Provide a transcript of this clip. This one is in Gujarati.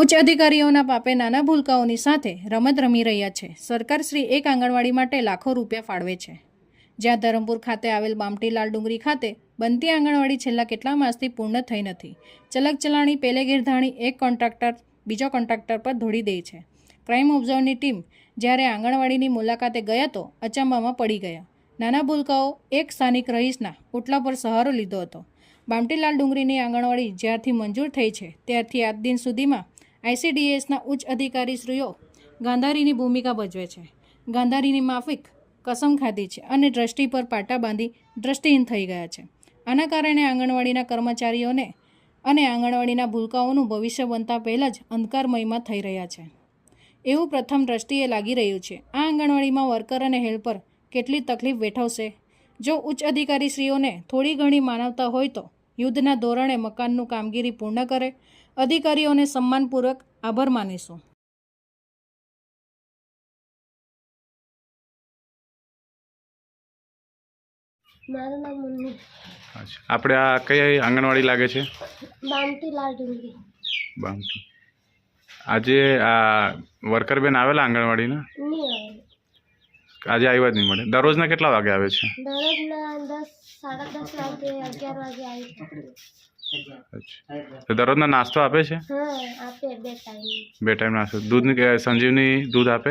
ઉચ્ચ અધિકારીઓના પાપે નાના ભૂલકાઓની સાથે રમત રમી રહ્યા છે. સરકારશ્રી એક આંગણવાડી માટે લાખો રૂપિયા ફાળવે છે. જ્યાં ધરમપુર ખાતે આવેલ બામટીલાલ ડુંગરી ખાતે બનતી આંગણવાડી છેલ્લા કેટલા માસથી પૂર્ણ થઈ નથી. ચલક ચલાણી, પેલે ગીરધાણી એક કોન્ટ્રાક્ટર, બીજો કોન્ટ્રાક્ટર પર ધોડી દે છે. ક્રાઇમ ઓબ્ઝર્વની ટીમ જ્યારે આંગણવાડીની મુલાકાતે ગયા તો અચંબામાં પડી ગયા. નાના ભૂલકાઓ એક સ્થાનિક રહીશના ઉટલા પર સહારો લીધો હતો. બામટીલાલ ડુંગરીની આંગણવાડી જ્યારથી મંજૂર થઈ છે, ત્યારથી આજ દિન સુધીમાં આઈસીડીએસના ઉચ્ચ અધિકારીશ્રીઓ ગાંધારીની ભૂમિકા ભજવે છે. ગાંધારીની માફિક કસમ ખાધી છે અને દ્રષ્ટિ પર પાટા બાંધી દ્રષ્ટિહીન થઈ ગયા છે. આના કારણે આંગણવાડીના કર્મચારીઓને અને આંગણવાડીના ભૂલકાઓનું ભવિષ્ય બનતા પહેલાં જ અંધકારમયમાં થઈ રહ્યા છે. એવું પ્રથમ દ્રષ્ટિએ લાગી રહ્યું છે. આ આંગણવાડીમાં વર્કર અને હેલ્પર કેટલી તકલીફ વેઠવશે? જો ઉચ્ચ અધિકારીશ્રીઓને થોડી ઘણી માનવતા હોય તો યુદ્ધના ધોરણે મકાનનું કામગીરી પૂર્ણ કરે. અધિકારીઓને સન્માનપૂર્વક આભાર માનીશું. મારું નામ મુન્ની. અચ્છા. આપણે આ કઈ આંગણવાડી લાગે છે? બામટી લાલ ડુંગરી. બામટી. આજે આ વર્કર બેન આવેલા આંગણવાડીના? નહીં આવે. આજે આવ્યા જ નહીં મળે. દરરોજના કેટલા વાગે આવે છે? તો દરરોજના નાસ્તો આપે છે? બે ટાઈમ. નાસ્તો. દૂધની સંજીવની દૂધ આપે.